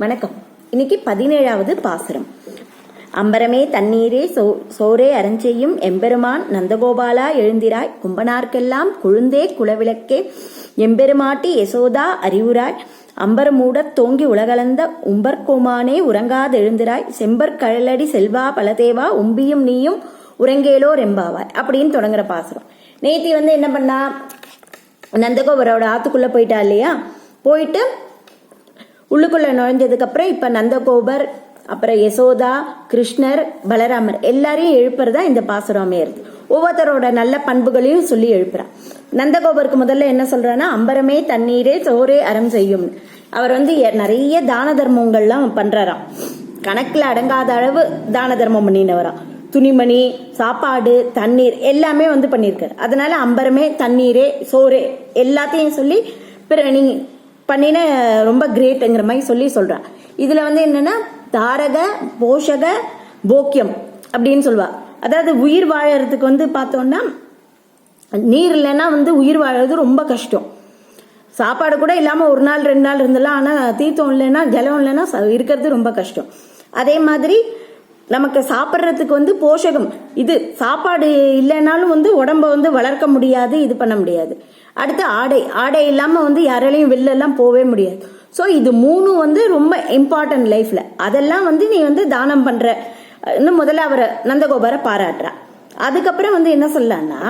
வணக்கம். இன்னைக்கு பதினேழாவது பாசுரம். அம்பரமே தண்ணீரே சோ சோரே அரஞ்செய்யும் எம்பெருமான் நந்தகோபாலா எழுந்திராய். கும்பனார்க்கெல்லாம் குழுந்தே குலவிளக்கே. எம்பெருமாட்டி யசோதா அறிவுராய் அம்பரமூடத் தோங்கி உலகலந்த உம்பர்கோமானே உறங்காதெழுந்திராய் செம்பர் கழலடி செல்வா பலதேவா உம்பியும் நீயும் உறங்கேலோ ரெம்பாவாய் அப்படின்னு தொடங்குற பாசுரம். நேத்தி வந்து என்ன பண்ணா நந்தகோபரோட ஆத்துக்குள்ள போயிட்டா இல்லையா? போயிட்டு உள்ளுக்குள்ள நுழைஞ்சதுக்கு அப்புறம் இப்ப நந்தகோபர் அப்புறம் யசோதா கிருஷ்ணர் பலராமர் எல்லாரையும் எழுப்புறதா இந்த பாசுரம் அமையிறது ஒவ்வொருத்தரோட நல்ல பண்புகளையும் சொல்லி எழுப்புறா. நந்தகோபருக்கு முதல்ல என்ன சொல்றான்னா அம்பரமே தண்ணீரே சோரே அறம் செய்யும். அவர் வந்து எ- நிறைய தான தர்மங்கள்லாம் பண்றாராம் கணக்குல அடங்காத அளவு தான தர்மம் பண்ணினவராம் துணிமணி சாப்பாடு தண்ணீர் எல்லாமே வந்து பண்ணியிருக்காரு அதனால அம்பரமே தண்ணீரே சோறு எல்லாத்தையும் சொல்லி பிற நீ பண்ணின ரொம்ப கிரேட்டுங்கிற மாதிரி சொல்லி சொல்கிறான் இதில் வந்து என்னென்னா தாரக போஷக போக்கியம் அப்படின்னு சொல்லுவா. அதாவது உயிர் வாழறதுக்கு வந்து பார்த்தோம்னா நீர் இல்லைன்னா வந்து உயிர் வாழறது ரொம்ப கஷ்டம். சாப்பாடு கூட இல்லாமல் ஒரு நாள் ரெண்டு நாள் இருந்தலாம் ஆனால் தீர்த்தம் இல்லைன்னா ஜலம் இல்லைன்னா ச- இருக்கிறது ரொம்ப கஷ்டம். அதே மாதிரி நமக்கு சாப்பிட்றதுக்கு வந்து போஷகம். இது சாப்பாடு இல்லைனாலும் வந்து உடம்ப வந்து வளர்க்க முடியாது இது பண்ண முடியாது. அடுத்து ஆடை. ஆடை இல்லாமல் வந்து யாராலையும் வெளிலலாம் போகவே முடியாது. ஸோ இது மூணும் வந்து ரொம்ப இம்பார்ட்டன்ட் லைஃப்பில் அதெல்லாம் வந்து நீ வந்து தானம் பண்ணுற இன்னும் முதல்ல அவரை நந்தகோபரை பாராட்டுறா. அதுக்கப்புறம் வந்து என்ன சொல்லலாம்னா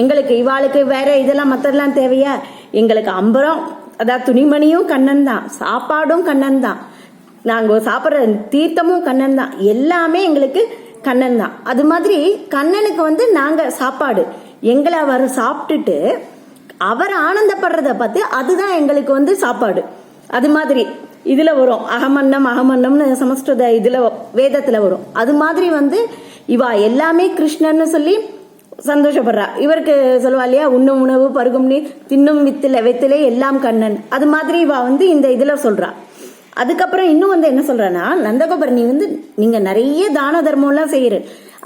எங்களுக்கு இவாளுக்கு வேற இதெல்லாம் மத்ததெல்லாம் தேவையா? எங்களுக்கு அம்பரம் அதாவது துணிமணியும் கண்ணன் தான். சாப்பாடும் கண்ணன் தான். நாங்கள் சாப்பிட்ற தீர்த்தமும் கண்ணன் தான். எல்லாமே எங்களுக்கு கண்ணன் தான். அது மாதிரி கண்ணனுக்கு வந்து நாங்கள் சாப்பாடு. எங்களை அவர் சாப்பிட்டுட்டு அவர் ஆனந்தப்படுறத பார்த்து அதுதான் எங்களுக்கு வந்து சாப்பாடு. அது மாதிரி இதுல வரும் அகமன்னம் அகமன்னம்னு சமஸ்கிருத இதுல வேதத்துல வரும். அது மாதிரி வந்து இவா எல்லாமே கிருஷ்ணன்னு சொல்லி சந்தோஷப்படுறா. இவருக்கு சொல்லுவா இல்லையா உண்ணும் உணவு பருகும் நீர் தின்னும் வித்தில வெத்திலே எல்லாம் கண்ணன். அது மாதிரி இவா வந்து இந்த இதுல சொல்றா. அதுக்கப்புறம் இன்னும் வந்து என்ன சொல்றேன்னா நந்தகோபர் நீ வந்து நீங்க நிறைய தான தர்மம் எல்லாம் செய்யற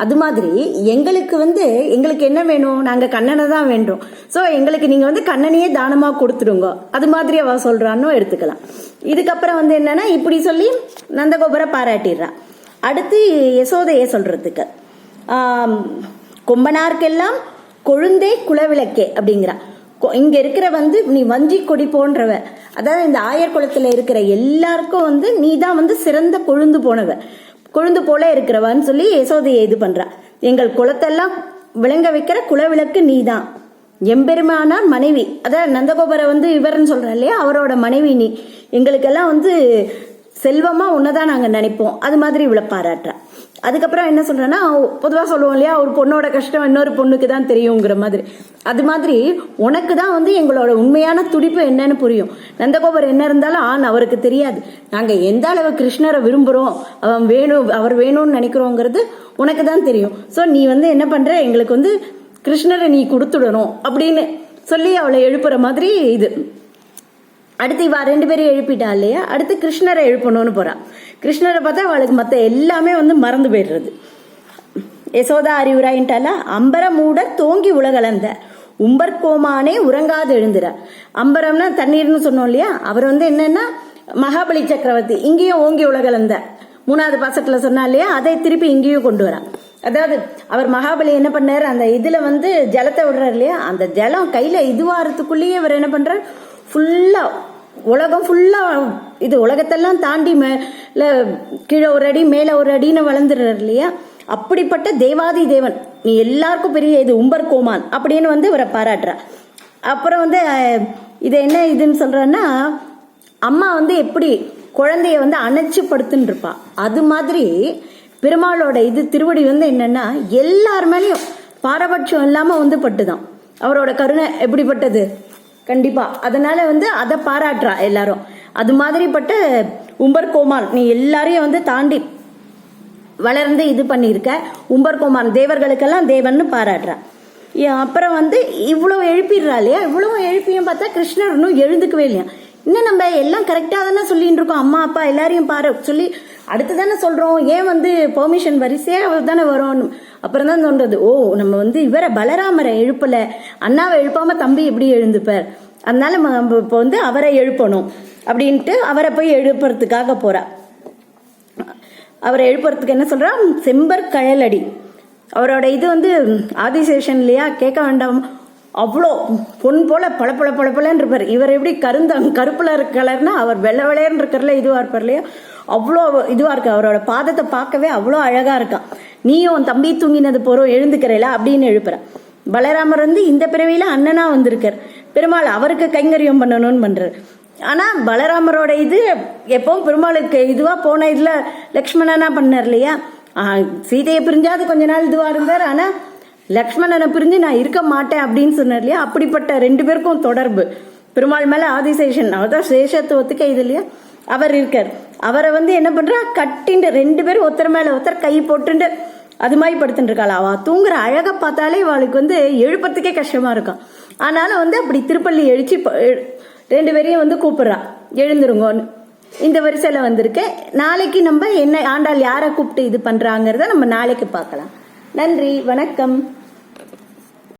அது மாதிரி எங்களுக்கு வந்து எங்களுக்கு என்ன வேணும்? நாங்கள் கண்ணனை தான் வேண்டும். ஸோ எங்களுக்கு நீங்கள் வந்து கண்ணனையே தானமாக கொடுத்துடுங்க. அது மாதிரி அவ சொல்கிறான்னு எடுத்துக்கலாம். இதுக்கப்புறம் வந்து என்னன்னா இப்படி சொல்லி நந்தகோபுரம் பாராட்டிடுறான் அடுத்து யசோதையை சொல்றதுக்கு. கும்பனாருக்கெல்லாம் கொம்பனார்க்கெல்லாம் கொழுந்தே குலவிளக்கே அப்படிங்கிறா. கொ- இங்க இருக்கிற வந்து நீ வஞ்சி கொடி போன்றவ அதாவது இந்த ஆயர் குளத்துல இருக்கிற எல்லாருக்கும் வந்து நீ தான் வந்து சிறந்த கொழுந்து போனவ. கொழுந்து போல இருக்கிறவன்னு சொல்லி யசோதையை இது பண்றா. எங்கள் குலத்தெல்லாம் விளங்க வைக்கிற குலவிளக்கு நீ தான் எம்பெருமானார் மனைவி. அதான் நந்தகோபரை வந்து இவர்னு சொல்ற இல்லையா? அவரோட மனைவி நீ. எங்களுக்கெல்லாம் வந்து செல்வமா உன்னதான் நாங்க நினைப்போம். அது மாதிரி இவளை பாராட்டுறா. அதுக்கப்புறம் என்ன சொல்றேன்னா பொதுவாக சொல்லுவோம் இல்லையா ஒரு பொண்ணோட கஷ்டம் இன்னொரு பொண்ணுக்கு தான் தெரியுங்கிற மாதிரி. அது மாதிரி உனக்கு தான் வந்து எங்களோட உண்மையான துடிப்பு என்னன்னு புரியும். நந்தகோபர் என்ன இருந்தாலும் ஆண் அவருக்கு தெரியாது. நாங்கள் எந்த அளவு கிருஷ்ணரை விரும்புகிறோம் அவன் வேணும் அவர் வேணும்னு நினைக்கிறோங்கிறது உனக்கு தான் தெரியும். ஸோ நீ வந்து என்ன பண்ணுற எங்களுக்கு வந்து கிருஷ்ணரை நீ கொடுத்துடணும் அப்படின்னு சொல்லி அவளை எழுப்புற மாதிரி இது. அடுத்து இவா ரெண்டு பேரும் எழுப்பிட்டா இல்லையா? அடுத்து கிருஷ்ணரை எழுப்பணும்னு போறா. கிருஷ்ணரை பார்த்தா அவளுக்கு மத்த எல்லாமே வந்து மறந்து போயிடுறது. யசோதா அறிவுராயின்ட்டாலா அம்பர மூட தோங்கி உலகளந்த உம்பர்கோமானே உறங்காது எழுந்துற. அம்பரம்னா தண்ணீர்னு சொன்னோம் இல்லையா? அவர் வந்து என்னன்னா மகாபலி சக்கரவர்த்தி இங்கேயும் ஓங்கி உலகலந்த. மூணாவது பாசத்துல சொன்னா இல்லையா? அதை திருப்பி இங்கேயும் கொண்டு வரா. அதாவது அவர் மகாபலி என்ன பண்ணார்? அந்த இதுல வந்து ஜலத்தை விடுறாரு இல்லையா? அந்த ஜலம் கையில இதுவாரத்துக்குள்ளேயே அவர் என்ன பண்றாரு? ஃபுல்லா உலகம் ஃபுல்லாக இது உலகத்தெல்லாம் தாண்டி மேல கீழே ஒரு அடி மேலே ஒரு அடின்னு வளர்ந்துடுறார் இல்லையா? அப்படிப்பட்ட தேவாதி தேவன். நீ எல்லாருக்கும் பெரிய இது உம்பர் கோமான் அப்படின்னு வந்து இவரை பாராட்டுறா. அப்புறம் வந்து இது என்ன இதுன்னு சொல்கிறேன்னா அம்மா வந்து எப்படி குழந்தைய வந்து அணைச்சிப்படுத்துன்னு இருப்பா அது மாதிரி பெருமாளோட இது திருவடி வந்து என்னென்னா எல்லார் மேலேயும் பாரபட்சம் இல்லாமல் வந்து பட்டுதான். அவரோட கருணை எப்படிப்பட்டது? கண்டிப்பா. அதனால வந்து அதை பாராட்டுறா எல்லாரும். அது மாதிரிப்பட்ட உம்பர் கோமான் நீ எல்லாரையும் வந்து தாண்டி வளர்ந்து இது பண்ணியிருக்க. உம்பர்கோமான் தேவர்களுக்கெல்லாம் தேவன்னு பாராட்டுறா. அப்புறம் வந்து இவ்வளவு எழுப்பிடுறா இல்லையா? இவ்வளவு எழுப்பியும் பார்த்தா கிருஷ்ணர் இன்னும் எழுந்துக்கவே இல்லையா? இன்னும் நம்ம எல்லாம் கரெக்டாக தானே சொல்லிட்டு இருக்கோம். அம்மா அப்பா எல்லாரையும் பாரு. சொல்லி அடுத்து தானே சொல்கிறோம் ஏன் வந்து பெர்மிஷன் வரிசையாக தானே வரும்? அப்புறம் தான் தோன்றது ஓ நம்ம வந்து இவரை பலராமரை எழுப்பல. அண்ணாவை எழுப்பாம தம்பி எப்படி எழுந்துப்பார். அதனால நம்ம இப்போ வந்து அவரை எழுப்பணும். அப்படின்ட்டு அவரை போய் எழுப்புறதுக்காக போறா. அவரை எழுப்புறதுக்கு என்ன சொல்றா? செம்பர் கழலடி. அவரோட இது வந்து ஆதிசேஷன் இல்லையா கேட்க வேண்டாம். அவ்வளோ பொன் போல பல பல பல இருப்பார். இவர் எப்படி கருந்த கருப்பில் இருக்க கலர்னா அவர் வெள்ளை வெள்ளையன்னு இருக்கிறல இதுவாக இருப்பார் இல்லையா? அவ்வளோ இதுவாக இருக்கு. அவரோட பாதத்தை பார்க்கவே அவ்வளோ அழகாக இருக்கான் நீயும் தம்பி தூங்கினது போகிறோம் எழுந்துக்கிறல அப்படின்னு எழுப்புறேன் பலராமர் வந்து இந்த பிறவியில் அண்ணனாக வந்திருக்கார். பெருமாள் அவருக்கு கைங்கரியம் பண்ணணும்னு பண்ணுறாரு ஆனால் பலராமரோட இது எப்பவும் பெருமாளுக்கு இதுவாக போன இதில் லக்ஷ்மணனா பண்ணார் இல்லையா? சீதையை பிரிஞ்சாது கொஞ்ச நாள் இதுவாக இருந்தார். ஆனால் லக்ஷ்மணனை பிரிஞ்சு நான் இருக்க மாட்டேன் அப்படின்னு சொன்னார் இல்லையா? அப்படிப்பட்ட ரெண்டு பேருக்கும் தொடர்பு. பெருமாள் மேல ஆதிசேஷன் அதான் சேஷத்துவத்துக்கு இது இல்லையா? அவர் இருக்கார். அவரை வந்து என்ன பண்றா? கட்டிண்டு ரெண்டு பேரும் ஒருத்தர் மேல ஒருத்தர் கை போட்டுண்டு அது மாதிரி படுத்துட்டு இருக்காள். அவ தூங்குற அழகை பார்த்தாலே அவளுக்கு வந்து எழுப்புறதுக்கே கஷ்டமா இருக்கும். ஆனாலும் வந்து அப்படி திருப்பள்ளி எழுச்சி ப- ரெண்டு பேரையும் வந்து கூப்பிடுறா. எழுந்துருங்கன்னு இந்த வரிசையில வந்திருக்கு. நாளைக்கு நம்ம என்ன ஆண்டாள் யாரை கூப்பிட்டு இது பண்றாங்கிறத நம்ம நாளைக்கு பார்க்கலாம். நன்றி வணக்கம்.